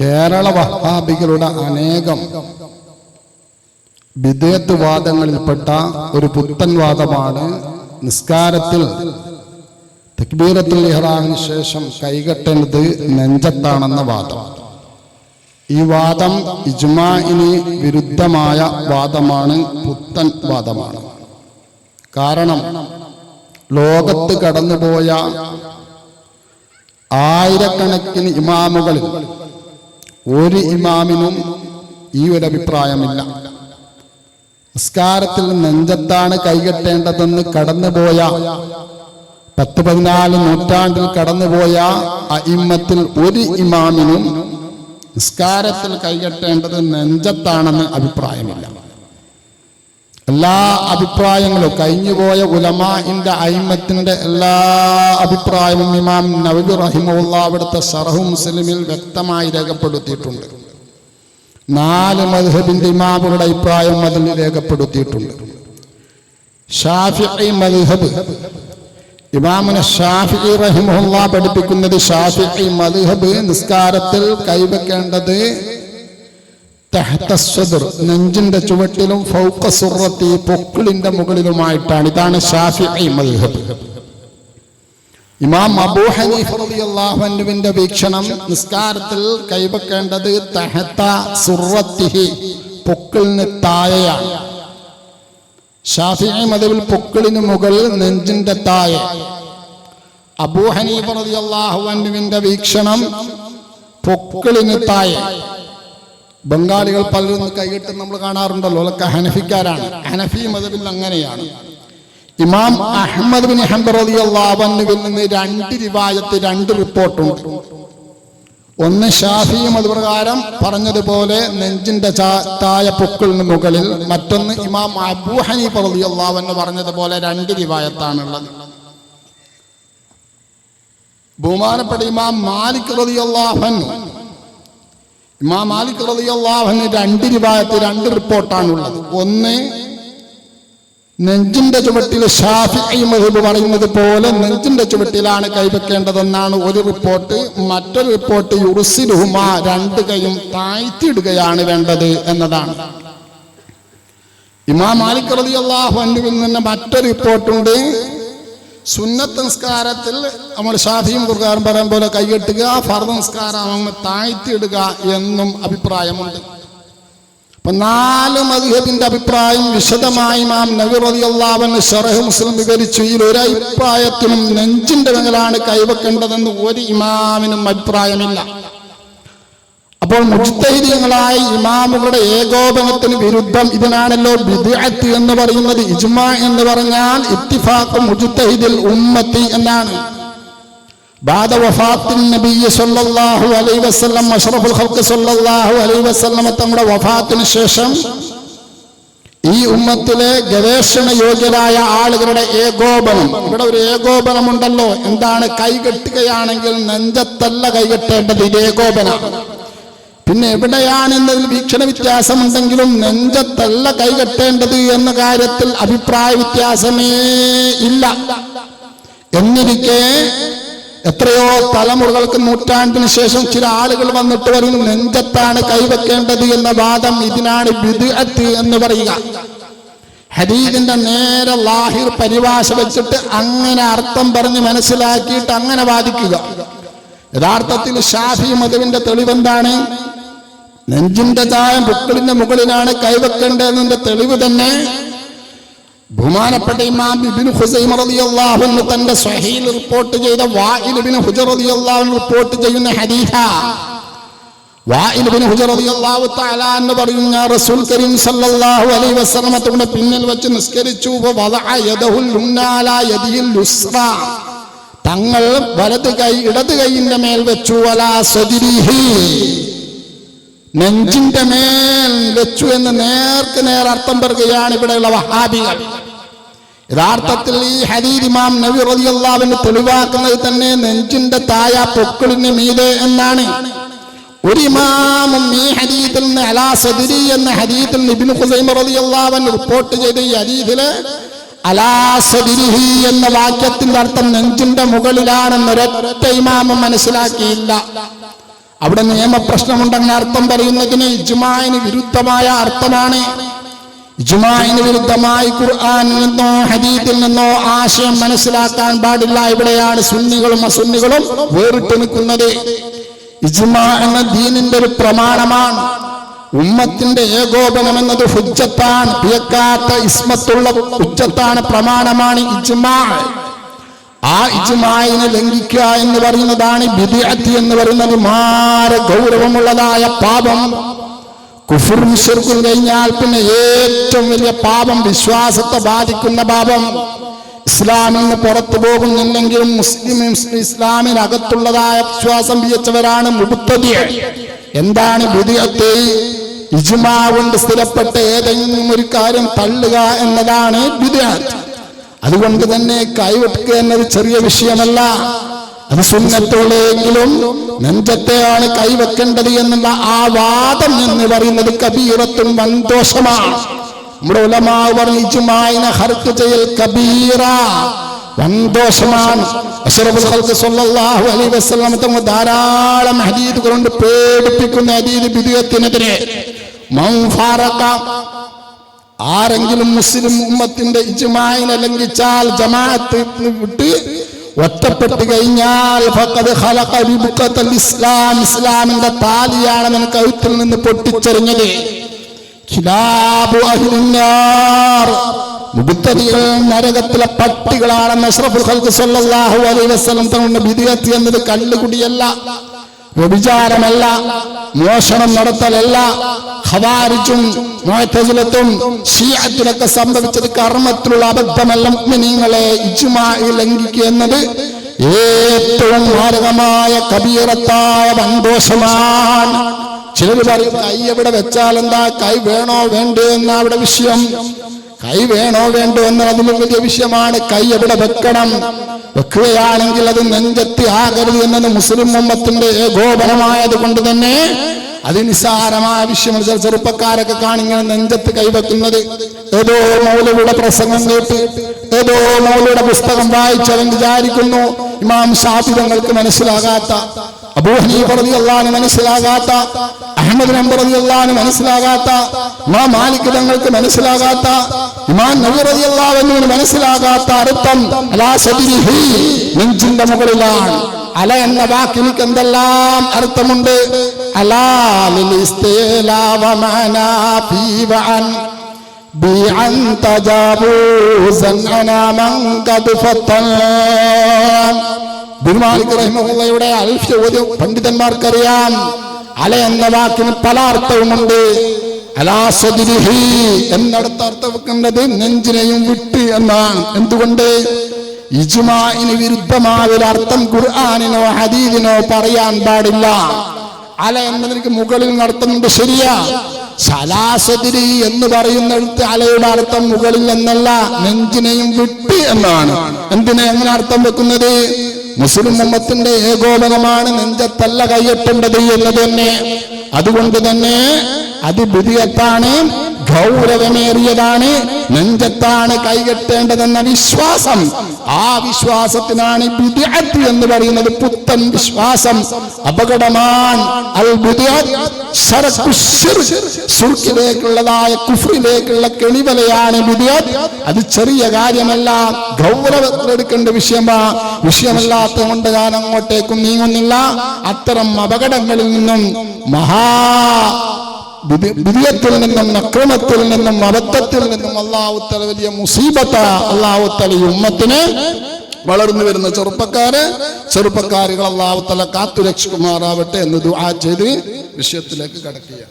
കേരള വഹാബികളുടെ അനേകം വിദേത്ത് വാദങ്ങളിൽപ്പെട്ട ഒരു പുത്തൻ വാദമാണ് നിസ്കാരത്തിൽ തക്ബീരത്തിൽ ഇഹ്റാമിന് ശേഷം കൈകെട്ടേണ്ടത് നെഞ്ചത്താണെന്ന വാദം. ഈ വാദം ഇജ്മാഇന് വിരുദ്ധമായ വാദമാണ് പുത്തൻ വാദമാണ്. കാരണം ലോകത്ത് കടന്നുപോയ ആയിരക്കണക്കിന് ഇമാമുകളിൽ ഒരു ഇമാമിനും ഈ ഒരു അഭിപ്രായമില്ല. നിസ്കാരത്തിൽ നെഞ്ചത്താണ് കൈകെട്ടേണ്ടതെന്ന് കടന്നുപോയ പത്ത് പതിനാല് നൂറ്റാണ്ടിൽ കടന്നുപോയ അയിമ്മത്തിൽ ഒരു ഇമാമിനും നിസ്കാരത്തിൽ കൈകെട്ടേണ്ടത് നെഞ്ചത്താണെന്ന് അഭിപ്രായമില്ല. എല്ലാ അഭിപ്രായങ്ങളും കഴിഞ്ഞുപോയ ഉലമാന്റെ അയിമത്തിന്റെ എല്ലാ അഭിപ്രായവും ഇമാം നവബി റഹിമുള്ള അവിടുത്തെ ഷറഹു മുസ്ലിമിൽ വ്യക്തമായി രേഖപ്പെടുത്തിയിട്ടുണ്ട്. നാല് മദ്ഹബിന്റെ ഇമാമുകളുടെ അഭിപ്രായം അതിൽ രേഖപ്പെടുത്തിയിട്ടുണ്ട്. ഷാഫി മദ്ഹബ് ഇമാമിന് ഷാഫി റഹിമുള്ള പഠിപ്പിക്കുന്നത് ഷാഫി മധുഹബ് നിസ്കാരത്തിൽ കൈവെക്കേണ്ടത് നെഞ്ചിന്റെ ചുവട്ടിലും ഫൗക്കസുറത്തി പൊക്കിളിന്റെ മുകളിലുമായിട്ടാണ്. ഇതാണ് ഷാഫി മദ്ഹബ്. ഇമാം അബൂ ഹനീഫ് അൻഹുവിന്റെ വീക്ഷണം നിസ്കാരത്തിൽ കൈവെക്കേണ്ടത് തഹത്ത സുറത്തിഹി പൊക്കിളിന് താഴെയാണ്. ഷാഫി മതവിൽ പൊക്കിളിന് മുകളിൽ നെഞ്ചിന്റെ താഴെ. അബൂ ഹനീഫ് റളിയല്ലാഹു അൻഹുവിന്റെ വീക്ഷണം പൊക്കിളിന് താഴെ. ബംഗാളികൾ പലരും കൈയിട്ട് നമ്മൾ കാണാറുണ്ടല്ലോ. അതൊക്കെ ഹനഫിക്കാരാണ്. ഹനഫി മതവിൽ അങ്ങനെയാണ്. ഇമാം അഹമ്മദ് ബിൻ ഹംബർ റളിയല്ലാഹുവിൽ നിന്ന് രണ്ട് റിവായത്ത് രണ്ട് റിപ്പോർട്ടുണ്ട്. ഒന്ന് ഷാഫിയും അതുപ്രകാരം പറഞ്ഞതുപോലെ നെഞ്ചിന്റെ ചാത്തായ പൊക്കളിന് മുകളിൽ മറ്റൊന്ന് ഇമാം അബൂ ഹനീഫ് എന്ന് പറഞ്ഞതുപോലെ രണ്ട് റിവായത്താണുള്ളത്. ബഹുമാനപ്പെട്ട ഇമാം മാലിക് അൻഹു ഇമാം മാലിക് റളിയല്ലാഹു അൻഹു രണ്ട് റിവായത്ത് രണ്ട് റിപ്പോർട്ടാണുള്ളത്. ഒന്ന് നെഞ്ചിന്റെ ചുവട്ടിൽ ഷാഫി മഹബ് പറയുന്നത് പോലെ നെഞ്ചിന്റെ ചുവട്ടിലാണ് കൈവെക്കേണ്ടതെന്നാണ് ഒരു റിപ്പോർട്ട്. മറ്റൊരു റിപ്പോർട്ട് യുറുസിലുഹുമ രണ്ട് കൈയും താഴ്ത്തിയിടുകയാണ് വേണ്ടത് എന്നതാണ്. ഇമാം മാലിക് റളിയല്ലാഹു അൻഹുവിൽ നിന്ന് മറ്റൊരു റിപ്പോർട്ടുണ്ട്. സുന്നത്ത് നിസ്കാരത്തിൽ നമ്മൾ ഷാഫിയും കുർക്കാരും പറയാൻ പോലെ കൈകെട്ടുക ഫർദ് നിസ്കാരം അങ്ങ് താഴ്ത്തിയിടുക എന്നും അഭിപ്രായമുണ്ട്. അപ്പൊ നാല് മദ്ഹബിന്റെ അഭിപ്രായം വിശദമായി മാം നബി റളിയല്ലാഹു ഷറഹ് മുസ്ലിം വിവരിച്ചു. ഈ ഒരു അഭിപ്രായത്തിനും നെഞ്ചിന്റെ മേലാണ് കൈവെക്കേണ്ടതെന്ന് ഒരു ഇമാമിനും അഭിപ്രായമില്ല. അപ്പോൾ മുജ്തഹിദീങ്ങളായ ഇമാമുകളുടെ ഏകോപനത്തിന് വിരുദ്ധം ഇതിനാണല്ലോ ബിദ്അത്ത് എന്ന് പറയുന്നത് ഇജ്മ എന്ന് പറഞ്ഞാൽ ഇത്തിഫാഖ് മുജ്തഹിദിൽ ഉമ്മത്തി എന്നാണ് بعد وفاة النبي صلى الله عليه وسلم أشرف الخلق صلى الله عليه وسلم തങ്ങളുടെ വഫാത്തിന് ശേഷം ഈ ഉമ്മത്തിലെ ഗവേഷണ യോഗ്യരായ ആളുകളുടെ ഏകോപനം ഇവിടെ ഒരു ഏകോപനമുണ്ടല്ലോ എന്താണ് കൈകെട്ടുകയാണെങ്കിൽ നെഞ്ചത്തല്ല കൈകെട്ടേണ്ടത് ഇത് ഏകോപനം പിന്നെ എവിടെയാണെന്നതിൽ വീക്ഷണ വ്യത്യാസമുണ്ടെങ്കിലും നെഞ്ചത്തല്ല കൈകെട്ടേണ്ടത് എന്ന കാര്യത്തിൽ അഭിപ്രായ വ്യത്യാസമേ ഇല്ല. എന്നിരിക്കെ എത്രയോ തലമുറകൾക്ക് നൂറ്റാണ്ടിന് ശേഷം ചില ആളുകൾ വന്നിട്ട് പറയും നെഞ്ചത്താണ് കൈവെക്കേണ്ടത് എന്ന വാദം ഇതിനാണ് ബിദ്അത്ത് എന്ന് പറയുക. ഹരീദിന്റെ നേരെ ലാഹിർ പരിഭാഷ വെച്ചിട്ട് അങ്ങനെ അർത്ഥം പറഞ്ഞ് മനസ്സിലാക്കിയിട്ട് അങ്ങനെ വാദിക്കുക. യഥാർത്ഥത്തിൽ ഷാഫി മതവിന്റെ തെളിവെന്താണ്? നെഞ്ചിന്റെ താഴം പുക്കളിന്റെ മുകളിലാണ് കൈവെക്കേണ്ടതെന്നതിന്റെ തെളിവ് തന്നെ. ബഹുമാനപ്പെട്ട ഇമാം അൻഹു തന്റെ സ്വഹീൽ റിപ്പോർട്ട് ചെയ്ത ഹുജർ റളിയല്ലാഹു റിപ്പോർട്ട് ചെയ്യുന്ന റളിയല്ലാഹു തആല റസൂൽ കരീം സല്ലല്ലാഹു അലൈഹി വസല്ലമ പിന്നിൽ വെച്ച് നിസ്കരിച്ചു യുസ്റ. തങ്ങൾ വലത് കൈ ഇടത് കൈയിന്റെ മേൽ വെച്ചു അലാ സദിരിഹി നെഞ്ചിന്റെ മേൽ വെച്ചു എന്ന് നേർക്ക് നേർ അർത്ഥം പറയുകയാണ് ഇവിടെയുള്ള വഹാബികൾ. യഥാർത്ഥത്തിൽ ഈ ഹരീരിമാം ഇമാം നബി റബിയുള്ള തെളിവാക്കുന്നത് തന്നെ നെഞ്ചിന്റെ തായ പൊക്കിളിന് മീതെ എന്നാണ്. ഒരു ഇമാമും ഈ ഹരീതിൽ നിന്ന് അലാ സദിരി എന്ന ഹരീതിൽ ഖുസൈമ റളിയല്ലാഹു അൻഹു റിപ്പോർട്ട് ചെയ്ത ഈ ഹരീതിൽ അലാ സദിരിഹി എന്ന വാക്യത്തിന്റെ അർത്ഥം നെഞ്ചിന്റെ മുകളിലാണെന്ന് ഒരൊറ്റ ഇമാമും മനസ്സിലാക്കിയില്ല. അവിടെ നിയമപ്രശ്നമുണ്ടെന്ന അർത്ഥം പറയുന്നതിന് ഇജ്മായിന് വിരുദ്ധമായ അർത്ഥമാണ്. ഇജ്മായിന് വിരുദ്ധമായി ഖുർആാനിൽ നിന്നോ ഹദീത്തിൽ നിന്നോ ആശയം മനസ്സിലാക്കാൻ പാടില്ല. ഇവിടെയാണ് സുന്നികളും അസുന്നികളും വേറിട്ട് നിൽക്കുന്നത്. ഇജുമാ എന്ന ദീനിന്റെ ഒരു പ്രമാണമാണ്. ഉമ്മത്തിന്റെ ഏകോപനം എന്നത് ഹുജ്ജത്താണ്. പിയക്കാത്ത ഇസ്മത്തുള്ള ഹുജ്ജത്താണ് പ്രമാണമാണ് ഇജ്മാ. ആ ഇജ്മായിനെ ലംഘിക്കുക എന്ന് പറയുന്നതാണ് ബിദിഅത്ത് എന്ന് പറയുന്നത് മാര ഗൗരവമുള്ളതായ പാപം. കുഫുറും ശിർക്കും കഴിഞ്ഞാൽ പിന്നെ ഏറ്റവും വലിയ പാപം വിശ്വാസത്തെ ബാധിക്കുന്ന പാപം. ഇസ്ലാമിൽ നിന്ന് പുറത്തു പോകുന്നില്ലെങ്കിലും മുസ്ലിം ഇസ്ലാമിനകത്തുള്ളതായ വിശ്വാസം വിയച്ചവരാണ് മുബുത്തതി എന്താണ് ബുദ്ധിയത്തെ ഇജ്മാ കൊണ്ട് സ്ഥിരപ്പെട്ട ഏതെങ്കിലും ഒരു കാര്യം തള്ളുക എന്നതാണ് ബിദ്അത്ത്. അതുകൊണ്ട് തന്നെ കൈവെട്ടുക എന്നത് ചെറിയ വിഷയമല്ല. അത് സുന്നത്തോളെങ്കിലും നെഞ്ചത്തെയാണ് കൈവെക്കേണ്ടത് എന്നുള്ള ആ വാദം എന്ന് പറയുന്നത് കബീറത്തും വൻദോഷമാണ്. നമ്മുടെ ഉലമാവ് പറഞ്ഞു ഇജുമായിനെ ഹർക്ക് ചെയ്യൽ കബീറ. വൻദോഷമാണ്. ധാരാളം ഹദീദ് കൊണ്ട് പേടിപ്പിക്കുന്ന ഹദീദ് ബിദിയത്തിനെതിരെ. മൗ ഫാറഖ ആരെങ്കിലും മുസ്ലിം ഉമ്മത്തിന്റെ ഇജ്മായിനെ ലംഘിച്ചാൽ ജമാഅത്ത് വിട്ട് ഒറ്റപ്പെട്ട് കഴിഞ്ഞാൽ ഇസ്ലാം ഇസ്ലാമിന്റെ താലിയാണ് നിനക്ക് കഴുത്തിൽ നിന്ന് പൊട്ടിച്ചെറിഞ്ഞത്. മുബത്തദികൾ നരകത്തിലെ പട്ടികളാണെന്ന് അഷ്റഫുൽ ഖൽഖ് സല്ലല്ലാഹു അലൈഹി വസല്ലം തങ്ങളുടെ വിധിയത്തി എന്നത് കല്ലുകുടിയല്ല വ്യഭിചാരമല്ല മോഷണം നടത്തലല്ല. ഖവാരിജും മുഅ്തസിലത്തും ഷിയഅത്തിലൊക്കെ സംഭവിച്ചത് കർമ്മത്തിലുള്ള അബദ്ധമല്ല മുഅ്മിനീങ്ങളെ ഇജ്മാഇ ലംഘിക്കുക എന്നത് ഏറ്റവും മാരകമായ കബീറത്തായ വൻദോഷമാണ്. ചിലർ പറയും കൈ എവിടെ വെച്ചാൽ എന്താ? കൈ വേണോ വേണ്ടോ എന്ന അവിടെ വിഷയം. കൈ വേണോ വേണ്ടോ എന്ന അതിലും വലിയ വിഷയമാണ്. കൈ എവിടെ വെക്കണം? വെക്കുകയാണെങ്കിൽ അത് നെഞ്ചത്തി ആകരുത് എന്നത് മുസ്ലിം മുമ്പത്തിന്റെ ഏകോപനമായത് കൊണ്ട് തന്നെ അത് നിസ്സാരമായ വിഷയമാണ് ചില ചെറുപ്പക്കാരൊക്കെ കാണിങ്ങനെ നെഞ്ചത്ത് കൈവെക്കുന്നത്. ഏതോ മൗലയുടെ പ്രസംഗം കേട്ട് ഏതോ മൗലയുടെ പുസ്തകം വായിച്ചവൻ വിചാരിക്കുന്നു ഇമാം ഷാഫി മനസ്സിലാകാത്ത അബൂഹനി ഹനീഫ അള്ളാന് മനസ്സിലാകാത്ത അഹമ്മദ് നമ്പറതി അള്ളാന് മനസ്സിലാകാത്ത ഇമാം മാലിക് തങ്ങൾക്ക് മനസ്സിലാകാത്ത ഇമാം നബി അൻഹുവിന് മനസ്സിലാകാത്ത അർത്ഥം നെഞ്ചിന്റെ മുകളിലാണ്. അല എന്ന വാക്കിനിക്ക് എന്തെല്ലാം അർത്ഥമുണ്ട്? അലാ ലിൽ ഇസ്തിലാവ മനാ ഫീ വഅൻ بيعا تجاوزا انا من قد فطن ബിർമാലിക് റഹിമഹുള്ളയുടെ അൽഫ്യ ഓതി പണ്ഡിതന്മാർക്കറിയാം അല എന്ന വാക്കിന് പല അർത്ഥവുമുണ്ട് അലാസദിരിഹി എന്നിടത്ത് അർത്ഥം വെക്കേണ്ടത് നെഞ്ചിനെയും വിട്ട് എന്നാണ് എന്തുകൊണ്ട് ഇജുമായിന് വിരുദ്ധമായ ഒരു അർത്ഥം ഖുർആാനിനോ ഹദീദിനോ പറയാൻ പാടില്ല അല എന്നതിനു മുകളിൽ നടത്തുന്നുണ്ട് ശരിയാ. ശലാസതിരി എന്ന് പറയുന്നിടത്ത് അലയുടെ അർത്ഥം മുകളിൽ എന്നല്ല നെഞ്ചിനെയും വിട്ട് എന്നാണ്. എന്തിനെ എങ്ങനെ അർത്ഥം വെക്കുന്നത്? മുസ്ലിം ഉമ്മത്തിന്റെ ഏകോപനമാണ് നെഞ്ചത്തല്ല കൈയെട്ടേണ്ടത് എന്നത് തന്നെ. അതുകൊണ്ട് തന്നെ അത് ബുദ്ധിയത്താണ് ഗൗരവമേറിയതാണ്. നെഞ്ചത്താണ് കൈകെട്ടേണ്ടതെന്ന വിശ്വാസം. ആ വിശ്വാസത്തിനാണ് എന്ന് പറയുന്നത് പുത്തൻ വിശ്വാസം. അപകടമാണ് അൽ. ശിർക്കിലേക്കുള്ളതായ കുഫ്രിലേക്കുള്ള കെണിവലയാണ് അത് ചെറിയ കാര്യമല്ല. ഗൗരവത്തിലെടുക്കേണ്ട വിഷയമാ. വിഷയമല്ലാത്ത കൊണ്ട് ഞാൻ അങ്ങോട്ടേക്കും നീങ്ങുന്നില്ല. അത്തരം അപകടങ്ങളിൽ നിന്നും മഹാ വിധിയത്തിൽ നിന്നും അക്രമത്തിൽ നിന്നും അബദ്ധത്തിൽ നിന്നും അള്ളാഹുത്തല വലിയ മുസീബത്ത അള്ളാഹുത്തല ഉമ്മത്തിന് വളർന്നു വരുന്ന ചെറുപ്പക്കാര് ചെറുപ്പക്കാരികൾ അള്ളാഹുത്തല കാത്തുരക്ഷിക്കുമാറാവട്ടെ എന്ന് ദുആ ചെയ്ത് വിഷയത്തിലേക്ക് കടക്കുക